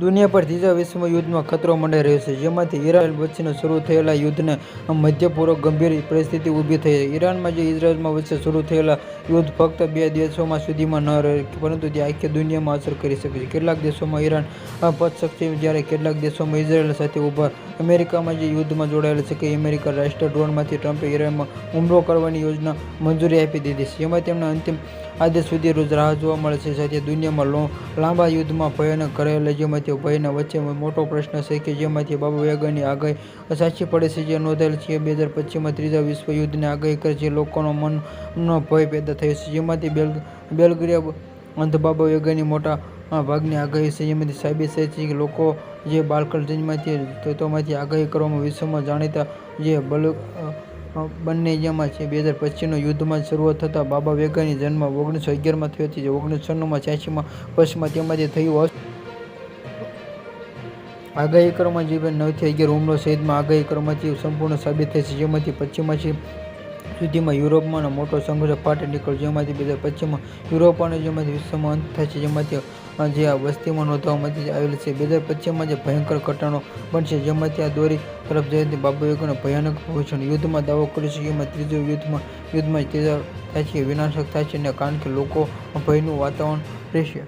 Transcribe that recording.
દુનિયા પર ત્રીજા વિશ્વ યુદ્ધમાં ખતરો મંડાઈ રહ્યો છે. જેમાંથી ઈરાન વચ્ચેનો શરૂ થયેલા યુદ્ધને મધ્ય પૂર્વ ગંભીર પરિસ્થિતિ ઊભી થઈ. ઈરાનમાં જે ઇઝરાયલમાં વચ્ચે શરૂ થયેલા યુદ્ધ ફક્ત બે દેશોમાં સુધીમાં ન રહે, પરંતુ તે આખી દુનિયામાં અસર કરી શકે છે. કેટલાક દેશોમાં ઈરાન પક્ષ જ્યારે કેટલાક દેશોમાં ઇઝરાયલ સાથે ઊભા અમેરિકામાં જે યુદ્ધમાં જોડાયેલ છે કે અમેરિકા રાષ્ટ્ર ડ્રોનમાંથી ટ્રમ્પે ઈરાનમાં હુમલો કરવાની યોજના મંજૂરી આપી દીધી છે. જેમાં તેમના અંતિમ આદેશ સુધી રોજ રાહ જોવા મળે છે. સાથે દુનિયામાં લો- લાંબા યુદ્ધમાં ભયાનક કરેલા જેમાંથી ભયના વચ્ચે મોટો પ્રશ્ન છે કે જેમાંથી બાબા વેગનની આગાહી સાચી પડે છે જે નોંધાયેલ છે. બે હજાર પચીસમાં ત્રીજા વિશ્વ યુદ્ધની આગાહી કરે છે લોકોનો મનનો ભય પેદા થયો છે. જેમાંથી બેલ, બેલગ્રિયા અંધ બાબા વેગનની મોટા ભાગની આગાહી જેમાંથી સાબિત થાય છે કે લોકો જે બાલકલજનમાંથી તત્વોમાંથી આગાહી કરવામાં વિશ્વમાં જાણીતા જે બલ બંને જેમાં છે. બે હજાર પચીસનો યુદ્ધમાં શરૂઆત થતાં બાબા વેગાની જન્મ ઓગણીસો અગિયારમાં થયો હતી. જે ઓગણીસો છન્નુંમાં છ્યાસીમાં વર્ષમાં તેમાંથી થયું આગાહી કરવામાં જે નવથી અગિયાર હુમલો સહિતમાં આગાહી કરવામાંથી સંપૂર્ણ સાબિત થઈ છે. જેમાંથી પશ્ચિમમાંથી સુધીમાં યુરોપમાં મોટો સંઘર્ષ ફાટી નીકળ્યો, જેમાંથી બે હજાર પચીસમાં યુરોપ અને જેમાંથી વિશ્વમાં અંત થાય છે, જેમાંથી જે આ વસ્તીમાં નોંધવામાં આવેલ છે. બે હજાર જે ભયંકર ઘટનાઓ બનશે, જેમાંથી આ દોરી તરફ જઈને બાબા વેગોને ભયાનક ભૂષણ યુદ્ધમાં દાવો કરે છે એમાં ત્રીજો યુદ્ધમાં યુદ્ધમાં ત્રીજા થાય છે વિનાશક થાય છે અને કારણ કે લોકો ભયનું વાતાવરણ રહેશે.